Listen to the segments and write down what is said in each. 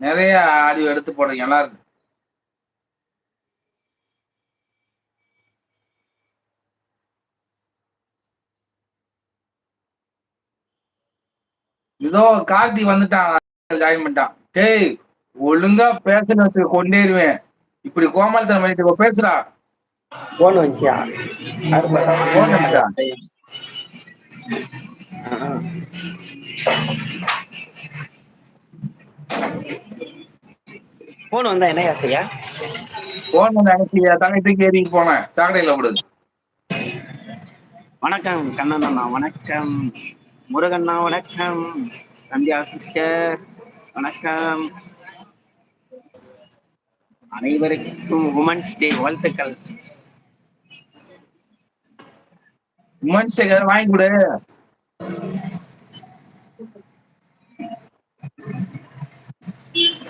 நிறைய ஆடியோ எடுத்து போடுறீங்க நல்லா இருக்கு. இதோ கார்த்தி வந்துட்டான் ஜாயின் பண்ணிட்டான். டேய் ஒழுங்கா பேசணும் வச்சு கொண்டேருவேன். இப்படி கோமாளித்தனம் பண்ணிட்டு பேசுறா போன் வந்துச்சியா? போன் வந்துச்சா போன் வந்தா என்ன செய்யா போன் வந்து அனுப்பிச்சு தங்கத்துக்கு ஏறிட்டு போனேன் சாக்கடையில விடு வணக்கம் கண்ணண்ணா வணக்கம். முருகண்ணா வணக்கம். சந்தியா சிஸ்டர் வணக்கம். அனைவருக்கும் உமன்ஸ் டே வாழ்த்துக்கள். உமன்ஸ் ஏதாவது வாங்கி கொடு.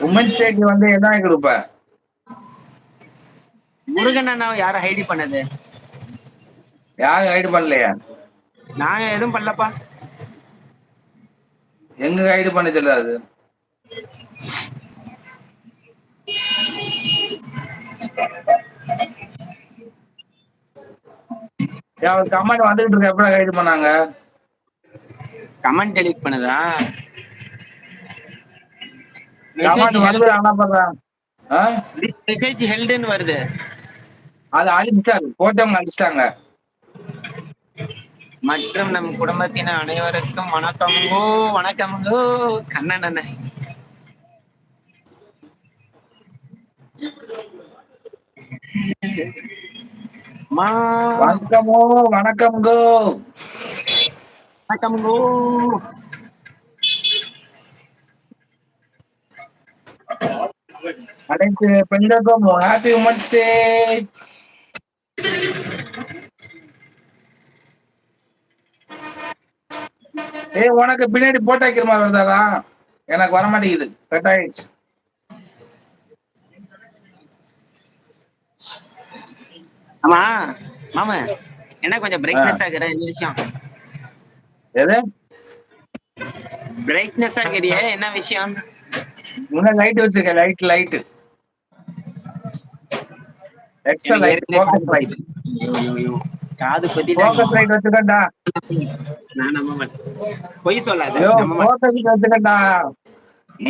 உமன்ஸ் டேக்கு வந்து வாங்கி கொடுப்ப? முருகன் அண்ணாவை யாரும் ஹைடி பண்ணது? யாரும் கைடு பண்ணலையா? நாங்க எதுவும் பண்ணலப்பா. எங்க கைடு பண்ண சொல்லாது கமெண்ட் வந்துகிட்டு இருக்க எப்படா கைடு பண்ணாங்க? கமெண்ட் டெலீட் பண்ணுதா கமெண்ட் வருது ஆனா பண்றான் மெசேஜ் ஹெல்டுன்னு வருது. அது அழிச்சிட்டாங்க போட்டவங்க அழிச்சிட்டாங்க. மற்றும் நம் குடும்பத்தின அனைவருக்கும் வணக்கமுங்கோ வணக்கமுங்கோ கண்ணன் அண்ணன் மா. வணக்கமோ வணக்கமுங்கோ அனைத்து பெண்களுக்கும் ஹாப்பி உமன்ஸ் டே ஏய் உனக்கு பின்னாடி போட்டோ வைக்கிற மாதிரி வருதாடா எனக்கு வர மாட்டேங்குது கட் ஆயிடுச்சு ஆமா மாமா என்ன கொஞ்சம் பிரைட்னஸ் ஆகுற இந்த விஷயம். எது? பிரைட்னஸ் ஆகுறிய என்ன விஷயம்? முன்ன லைட் வச்சிருக்க light light extra light focus light. காது பத்தி ஃபோக்கஸ் லைட் வச்சிருக்கேன்டா. நான் நம்ப மாட்டேன். பொய் சொல்லாத நம்ப மாட்டேன். ஃபோக்கஸ் வச்சிருக்கேன்டா.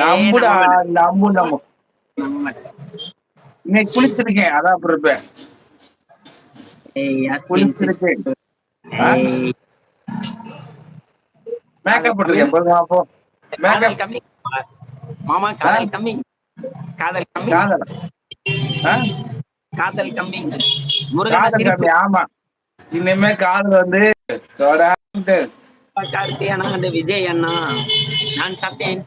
நம்புடா நம்பு நம்பு நம்ப. மாட்டேன். இன்னைக்கு குளிச்சிருக்கேன் அதான் அப்படி இருப்பேன் குளிச்சிருக்கேன். மேக்கப் போட்டிருக்கேன் போதுமா போ. மேக்கப் மாமா காதல் கம்மி காதல் கம்மி காதல்? காதல் கம்மி முருகன் ஆமா. இனிமே காதல் வந்து தொடாண்டு கார்த்தி அண்ணா அந்த விஜய் அண்ணா. நான் சாப்பிட்டேன்.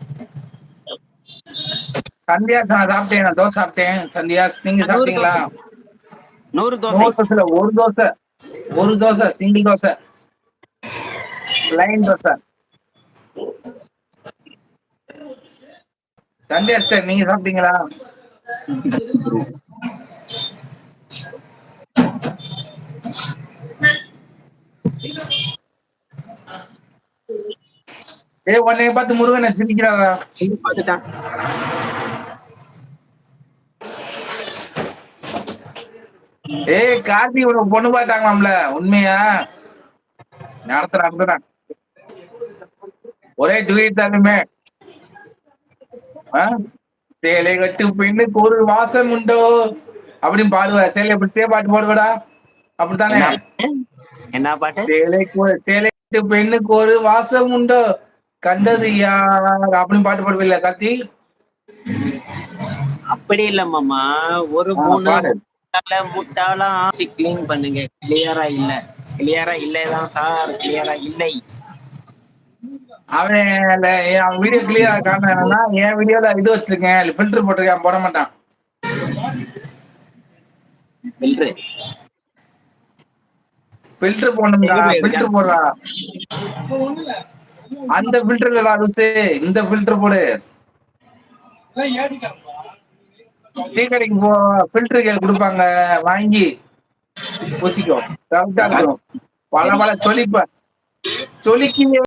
சந்தியா நான் சாப்பிட்டேன். நான் தோசை சாப்பிட்டேன். சந்தியா நீங்க சாப்பிட்டீங்களா? நூறு தோசை. ஒரு தோசை. ஒரு dosa single dosa. Line dosa. Sandhya sir நீங்க சாப்பிட்டீங்களா? ஏய் உன்னைய பார்த்து முருகனை சிரிக்கிறாரா? பார்த்துட்டான் ஏய் கார்த்தி உனக்கு பொண்ணு பார்த்தாங்களாம்ல உண்மையா? நடத்துறான் ஒரே டுவீட் தானுமே. சேலை கட்டு பெண்ணுக்கு ஒரு வாசம் உண்டோ? அப்படின்னு பாடுவ. சேலை அப்படியே பாட்டு பாடுவடா. அப்படித்தானே? என்ன பாட்டு? சேலை சேலை கட்டு பெண்ணுக்கு ஒரு வாசம் உண்டோ? கண்டது யார்? அப்படின்னு பாட்டு பாடுவில்ல கார்த்தி? அப்படி இல்ல மாமா. ஒரு மூணு முட்டாளா கிளீன் பண்ணுங்க. கிளியரா இல்ல. கிளியரா இல்லதான் சார். கிளியரா இல்லை. அவன் அவன் வீடியோ கிளியர் காரணம் என்னன்னா என் வீடியோல இது வச்சிருக்கேன். ஃபில்டர் போட்டிருக்கேன் போட மாட்டான். ஃபில்டர் போடணும்டா ஃபில்டர் போடுறா. அந்த ஃபில்டர் இல்லடா லூசு. இந்த ஃபில்டர் போடு. டீ கடைக்கு போ ஃபில்டர் கொடுப்பாங்க வாங்கி. பூசிக்கோ. கரெக்டா இருக்கும். பல பல சொலிப்ப சொலிக்கு